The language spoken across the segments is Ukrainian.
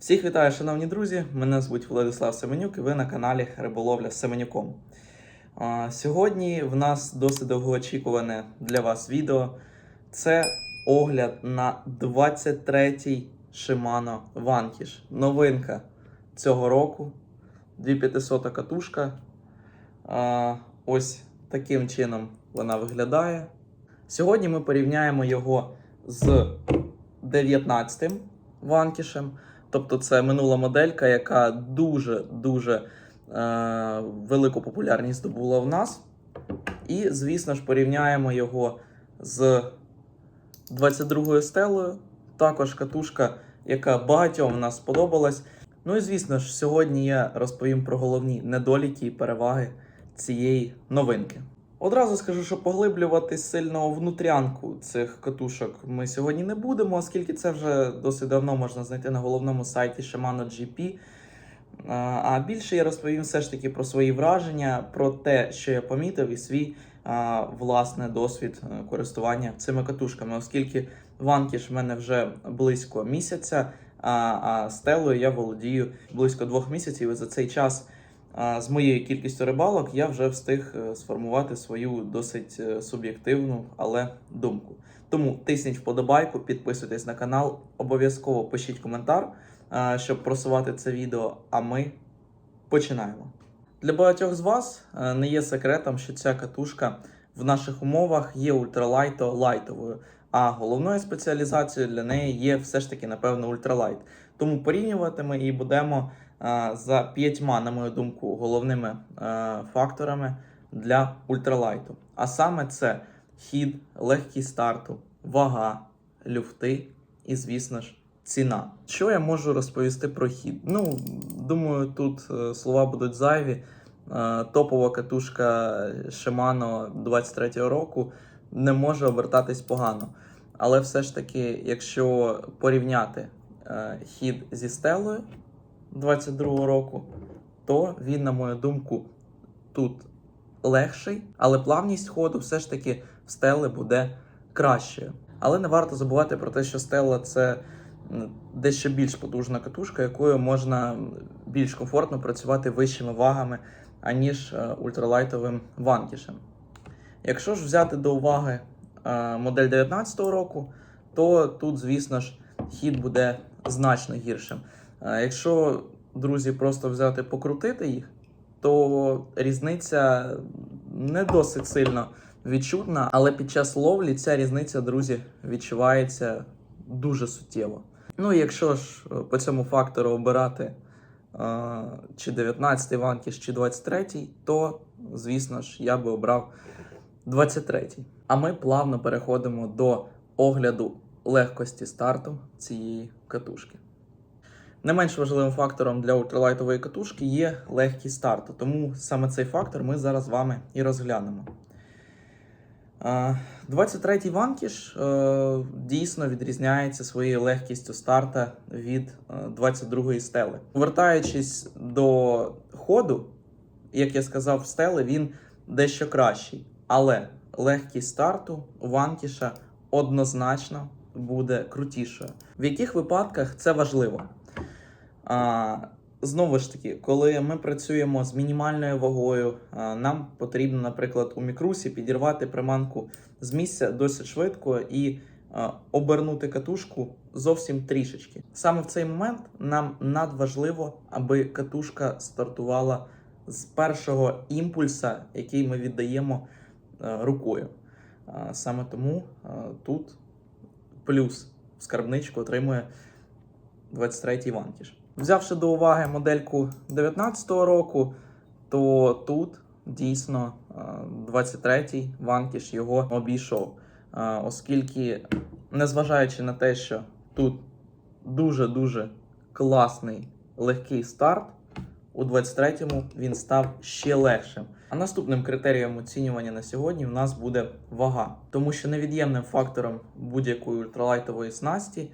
Всіх вітаю, шановні друзі! Мене звуть Владислав Семенюк і ви на каналі Риболовля з Семенюком. Сьогодні в нас досить довгоочікуване для вас відео. Це огляд на 23-й Shimano Vanquish. Новинка цього року. 2500 катушка. Ось таким чином вона виглядає. Сьогодні ми порівняємо його з 19-м Vanquish. Тобто це минула моделька, яка дуже-дуже е, велику популярність здобула в нас. І, звісно ж, порівняємо його з 22-ю стелою. Також катушка, яка багатьом нас сподобалась. Ну і звісно ж, сьогодні я розповім про головні недоліки і переваги цієї новинки. Одразу скажу, що поглиблювати сильно внутрянку цих катушок ми сьогодні не будемо, оскільки це вже досить давно можна знайти на головному сайті Shimano GP. А, більше я розповім все ж таки про свої враження, про те, що я помітив, і свій а, власне досвід е, користування цими катушками, оскільки ванкіш в мене вже близько місяця, а, а стелою я володію близько двох місяців. І за цей час з моєю кількістю рибалок я вже встиг е, сформувати свою досить е, суб'єктивну, але думку. Тому тисніть вподобайку, підписуйтесь на канал, обов'язково пишіть коментар, щоб просувати це відео. А ми починаємо. Для багатьох з вас е, не є секретом, що ця катушка в наших умовах є ультралайто лайтовою, а головною спеціалізацією для неї є все ж таки, напевно, ультралайт. Тому порівнювати ми її будемо е, за п'ятьма, на мою думку, головними е, факторами для ультралайту. А саме це хід, легкість старту, вага, люфти і, звісно ж, ціна. Що я можу розповісти про хід? Ну, думаю, тут е, слова будуть зайві. Е, Топова катушка Shimano 23-го року не може обертатись погано. Але все ж таки, якщо порівняти хід зі стелою 22-го року, то він, на мою думку, тут легший, але плавність ходу все ж таки в стели буде кращою. Але не варто забувати про те, що стела це дещо більш потужна катушка, якою можна більш комфортно працювати вищими вагами, аніж е, ультралайтовим ванкішем. Якщо ж взяти до уваги е, модель 19-го року, то тут, звісно ж, хід буде значно гіршим. Е, Якщо, друзі, просто взяти покрутити їх, то різниця не досить сильно відчутна, але під час ловлі ця різниця, друзі, відчувається дуже суттєво. Ну і якщо ж е, по цьому фактору обирати е, чи 19-й ванкіш, чи 23-й, то, звісно ж, я би обрав 23-й. А ми плавно переходимо до огляду легкості старту цієї катушки. Не менш важливим фактором для ультралайтової катушки є легкість старту, тому саме цей фактор ми зараз з вами і розглянемо. Е, 23-й ванкіш е, дійсно відрізняється своєю легкістю старта від е, 22-ї стели. Повертаючись до ходу, як я сказав, стели він дещо кращий, але легкість старту у ванкіша однозначно буде крутішою. В яких випадках це важливо? А, знову ж таки, коли ми працюємо з мінімальною вагою, нам потрібно, наприклад, у мікрусі підірвати приманку з місця досить швидко і обернути катушку зовсім трішечки. Саме в цей момент нам надважливо, аби катушка стартувала з першого імпульса, який ми віддаємо а, рукою. Саме тому тут плюс скарбничку отримує 23-й вантіж. Взявши до уваги модельку 19-го року, то тут дійсно е, 23-й ванкіш його обійшов. Е, Оскільки, незважаючи на те, що тут дуже-дуже класний легкий старт, у 23-му він став ще легшим. А наступним критерієм оцінювання на сьогодні в нас буде вага, тому що невід'ємним фактором будь-якої ультралайтової снасті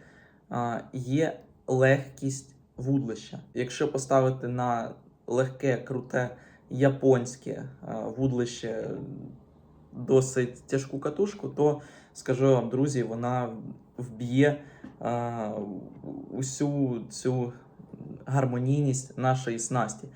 є легкість вудлища. Якщо поставити на легке, круте японське а, вудлище досить тяжку катушку, то скажу вам, друзі, вона вб'є а, усю цю гармонійність нашої снасті.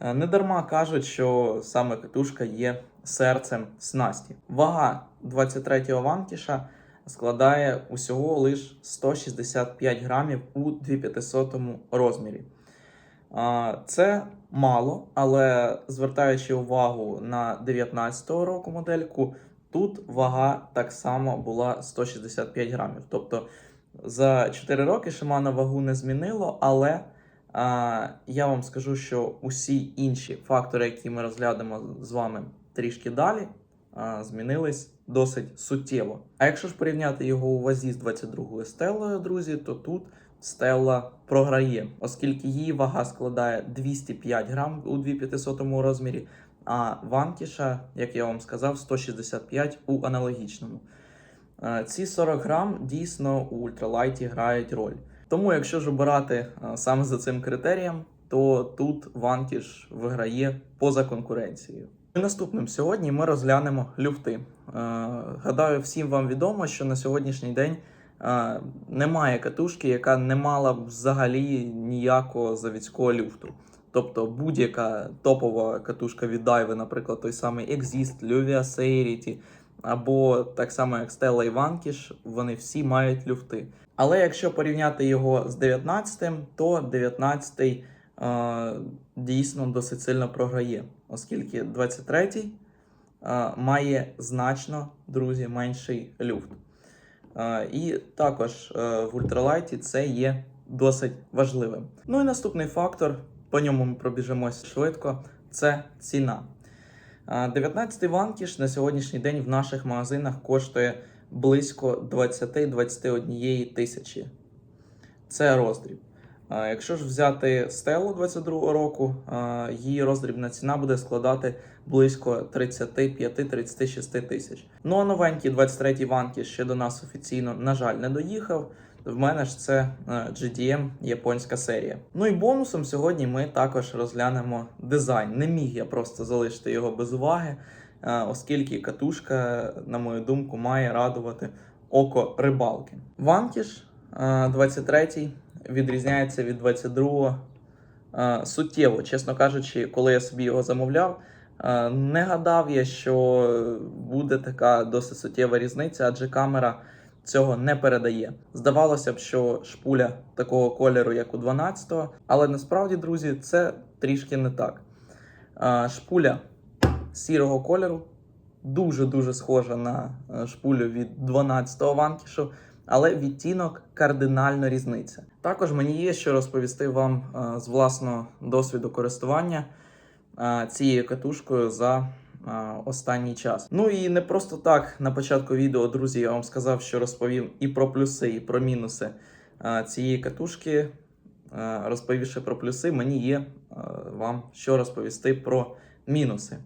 Е, Недарма кажуть, що саме катушка є серцем снасті. Вага 23-го вантіша складає усього лише 165 грамів у 2500 розмірі. Це мало, але звертаючи увагу на 19-го року модельку, тут вага так само була 165 грамів. Тобто за 4 роки Shimano вагу не змінило, але а, я вам скажу, що усі інші фактори, які ми розглянемо з вами трішки далі, а, змінились досить суттєво. А якщо ж порівняти його у вазі з 22-ю стелою, друзі, то тут стела програє, оскільки її вага складає 205 грам у 2500 розмірі, а вантіша, як я вам сказав, 165 у аналогічному. Е, Ці 40 грам дійсно у ультралайті грають роль. Тому, якщо ж обирати е, саме за цим критерієм, то тут вантіж виграє поза конкуренцією. І наступним сьогодні ми розглянемо люфти. Е, Гадаю, всім вам відомо, що на сьогоднішній день е, немає катушки, яка не мала взагалі ніякого заводського люфту. Тобто будь-яка топова катушка від Daiwa, наприклад, той самий Exist, Luvia Seirity, або так само як Stella і Vanquish, вони всі мають люфти. Але якщо порівняти його з 19-м, то 19-й е, дійсно досить сильно програє, оскільки 23-й е, має значно, друзі, менший люфт. І також е, в ультралайті це є досить важливим. Ну і наступний фактор, по ньому ми пробіжимося швидко, це ціна. Е, 19-й ванкіш на сьогоднішній день в наших магазинах коштує близько 20-21 тисячі. Це роздріб. Е, Якщо ж взяти стелу 22 року, е, її роздрібна ціна буде складати близько 35-36 тисяч. Ну а новенький 23-й ванки ще до нас офіційно, на жаль, не доїхав. В мене ж це е, GDM японська серія. Ну і бонусом сьогодні ми також розглянемо дизайн. Не міг я просто залишити його без уваги, е, оскільки катушка, на мою думку, має радувати око рибалки. Вантіж 23 відрізняється від 22-го е, суттєво, чесно кажучи, коли я собі його замовляв. е, Не гадав я, що буде така досить суттєва різниця, адже камера цього не передає. Здавалося б, що шпуля такого кольору, як у 12-го, але насправді, друзі, це трішки не так. Е, Шпуля сірого кольору дуже-дуже схожа на шпулю від 12-го ванкішу, але відтінок кардинально різниця. Також мені є що розповісти вам е, з власного досвіду користування е, цією катушкою за е, останній час. Ну і не просто так на початку відео, друзі, я вам сказав, що розповім і про плюси, і про мінуси цієї катушки. Розповівши про плюси, мені є вам що розповісти про мінуси.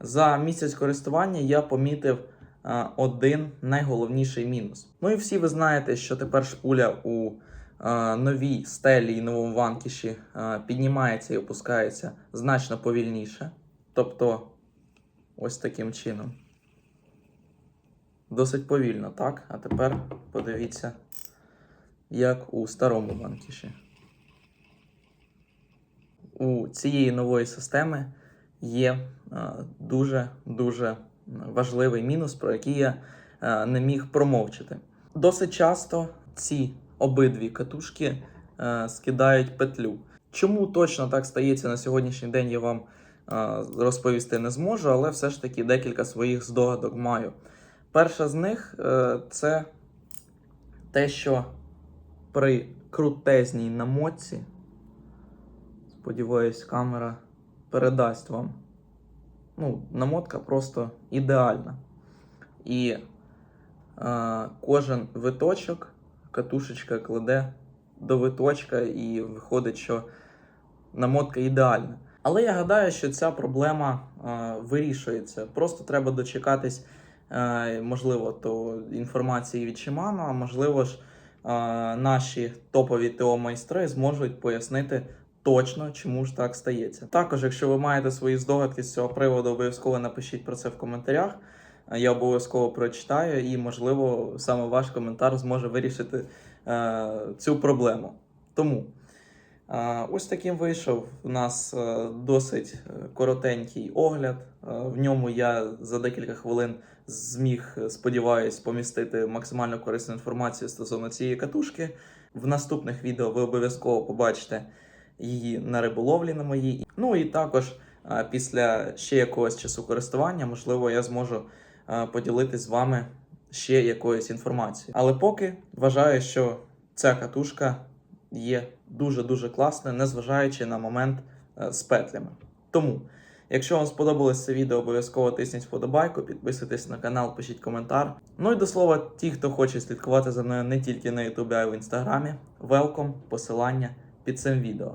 За місяць користування я помітив один найголовніший мінус. Ну і всі ви знаєте, що тепер шпуля у е, новій стелі і новому ванкіші е, піднімається і опускається значно повільніше. Тобто, ось таким чином. Досить повільно, так? А тепер подивіться, як у старому ванкіші. У цієї нової системи є дуже дуже важливий мінус, про який я е, не міг промовчити. Досить часто ці обидві катушки е, скидають петлю. Чому точно так стається на сьогоднішній день, я вам е, розповісти не зможу, але все ж таки декілька своїх здогадок маю. Перша з них це те, що при крутезній намотці, сподіваюсь, камера передасть вам. Ну, намотка просто ідеальна. І е, кожен виточок катушечка кладе до виточка, і виходить, що намотка ідеальна. Але я гадаю, що ця проблема е, вирішується. Просто треба дочекатись, е, можливо, то інформації від Shimano, а можливо ж, е, наші топові ТО-майстри зможуть пояснити точно, чому ж так стається. Також, якщо ви маєте свої здогадки з цього приводу, обов'язково напишіть про це в коментарях. Е, Я обов'язково прочитаю, і, можливо, саме ваш коментар зможе вирішити е, цю проблему. Тому Е, Ось таким вийшов у нас е, досить е, коротенький огляд. Е, В ньому я за декілька хвилин зміг, е, сподіваюсь, помістити максимально корисну інформацію стосовно цієї катушки. В наступних відео ви обов'язково побачите її на риболовлі на моїй. Ну і також е, після ще якогось часу користування, можливо, я зможу е, поділитись з вами ще якоюсь інформацією. Але поки вважаю, що ця катушка є дуже-дуже класною, незважаючи на момент е, з петлями. Тому, якщо вам сподобалось це відео, обов'язково тисніть вподобайку, підписуйтесь на канал, пишіть коментар. Ну і до слова, ті, хто хоче слідкувати за мною не тільки на Ютубі, а й в інстаграмі, велком, посилання під цим відео.